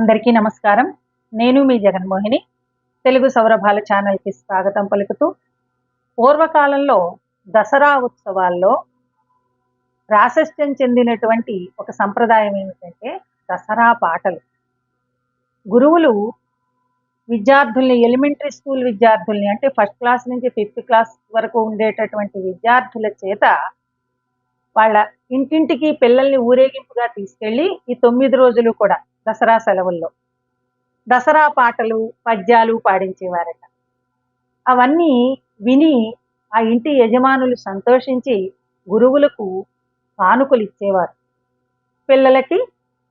అందరికీ నమస్కారం. నేను మీ జగన్మోహిని. తెలుగు సౌరభాల ఛానల్కి స్వాగతం పలుకుతూ పూర్వకాలంలో దసరా ఉత్సవాల్లో ప్రాశస్త్యం చెందినటువంటి ఒక సంప్రదాయం ఏమిటంటే దసరా పాటలు. గురువులు విద్యార్థుల్ని ఎలిమెంటరీ స్కూల్ విద్యార్థుల్ని అంటే ఫస్ట్ క్లాస్ నుంచి ఫిఫ్త్ క్లాస్ వరకు ఉండేటటువంటి విద్యార్థుల చేత వాళ్ళ ఇంటింటికి పిల్లల్ని ఊరేగింపుగా తీసుకెళ్ళి ఈ తొమ్మిది రోజులు కూడా దసరా సెలవుల్లో. దసరా పాటలు పద్యాలు పాడించేవారట. అవన్నీ విని ఆ ఇంటి యజమానులు సంతోషించి గురువులకు కానుకలు ఇచ్చేవారు పిల్లలకి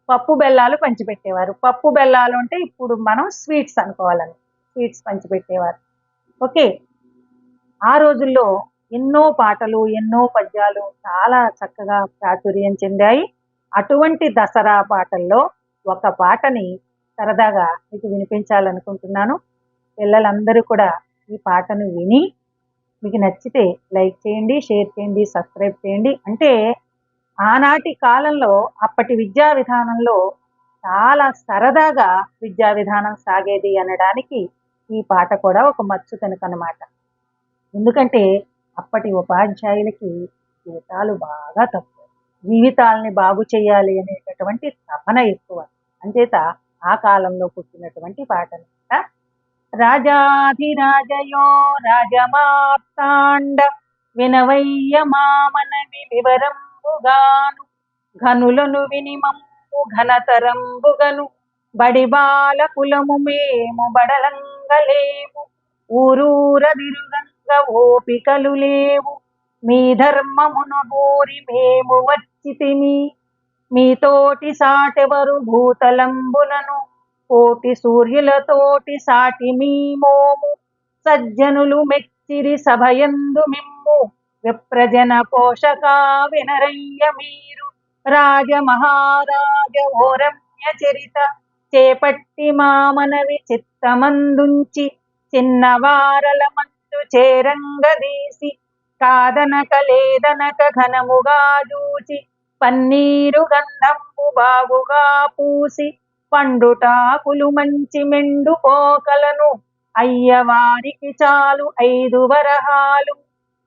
పప్పు బెల్లాలు పంచిపెట్టేవారు. పప్పు బెల్లాలు అంటే ఇప్పుడు మనం స్వీట్స్ అనుకోవాలని. స్వీట్స్ పంచిపెట్టేవారు. ఓకే. ఆ రోజుల్లో ఎన్నో పాటలు ఎన్నో పద్యాలు చాలా చక్కగా ప్రాచుర్యం చెందాయి. అటువంటి దసరా పాటల్లో ఒక పాటని సరదాగా మీకు వినిపించాలనుకుంటున్నాను. పిల్లలందరూ కూడా ఈ పాటను విని మీకు నచ్చితే లైక్ చేయండి షేర్ చేయండి సబ్స్క్రైబ్ చేయండి. అంటే ఆనాటి కాలంలో అప్పటి విద్యా విధానంలో చాలా సరదాగా విద్యా విధానం సాగేది అనడానికి ఈ పాట కూడా ఒక మచ్చు అనమాట ఎందుకంటే అప్పటి ఉపాధ్యాయులకి జీవితాలు బాగా తక్కువ. జీవితాలని బాగు చేయాలి అనేటటువంటి తపన ఎక్కువ. అంచేత ఆ కాలంలో పుట్టినటువంటి పాటలు రాజాధిరాజయో రాజమార్తాండ వినవయ్య మామనవి వివరంబుగాను ఘనులను వినిమంపు ఘనతరంబుగను బడిబాల కులము మేము బడలంగలేము ఊరూరదిరుగంగ ఓపికలు లేవు మీ ధర్మమును గోరి మేము వచ్చితిమి మీతోటి సాటెవరు భూతలంబులను? కోటి సూర్యులతోటి సాటి మీ మోము? సజ్జనులు మెచ్చిరి సభయందు మిమ్ము. విప్రజన పోషక వినరయ్య మీరు. రాజ మహారాజ ఓరమ్య చరిత. చేపట్టి మామనవి చిత్తమందుంచి చిన్నవారల మంచు చేరంగదీసి. కాదనక లేదనక ఘనముగా చూచి పన్నీరు గంధంపు బాగుగా పూసి పండుటాకులు మంచి మెండు పోకలను అయ్యవారికి చాలు ఐదు వరహాలు.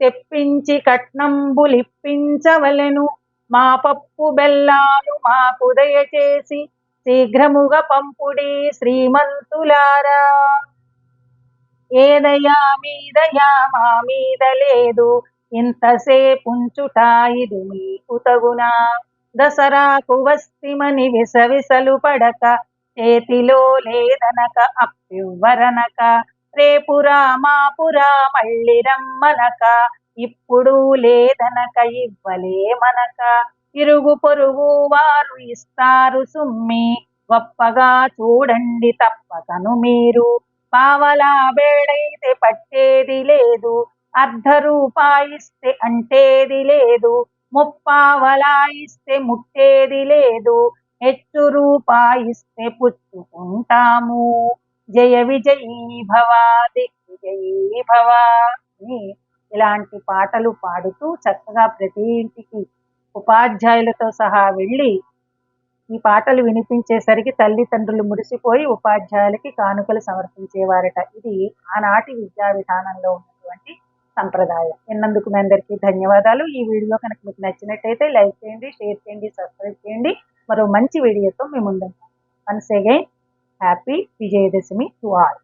తెప్పించి కట్నంబులిప్పించవలెను మా పప్పు బెల్లాలు మాకు దయచేసి శీఘ్రముగా పంపుడి శ్రీమంతులారా. ఏదయా మీదయా మా మీద లేదు. ఇంతసేపుంచుట ఇది మీకు తగునా దసరాకు వస్తిమని విసవిసలు పడక చేతిలో లేదనక అప్పివ్వరనక రేపురా మాపురా మళ్ళీ రమ్మనక ఇప్పుడు లేదనక ఇవ్వలేమనక ఇరుగు పొరుగు వారు ఇస్తారు సుమ్మి గొప్పగా చూడండి తప్పకను మీరు. పావలా బేడైతే పట్టేది లేదు అర్ధ రూపాయిస్తే అంటేది లేదు ముప్పావలాయిస్తే ముట్టేది లేదు హెచ్చు రూపాయిస్తే పుచ్చుకుంటాము. జయ విజయీ భవ దిగ్విజయీ భవ అని ఇలాంటి పాటలు పాడుతూ చక్కగా ప్రతి ఇంటికి ఉపాధ్యాయులతో సహా వెళ్ళి ఈ పాటలు వినిపించేసరికి తల్లిదండ్రులు మురిసిపోయి ఉపాధ్యాయులకి కానుకలు సమర్పించేవారట. ఇది ఆనాటి విద్యా విధానంలో ఉన్నటువంటి సంప్రదాయం. విన్నందుకు మీ అందరికీ ధన్యవాదాలు. ఈ వీడియో కనుక మీకు నచ్చినట్టయితే లైక్ చేయండి షేర్ చేయండి సబ్స్క్రైబ్ చేయండి. మరో మంచి వీడియోతో మేము ముందుంటాం. Once again happy Vijayadashami to all.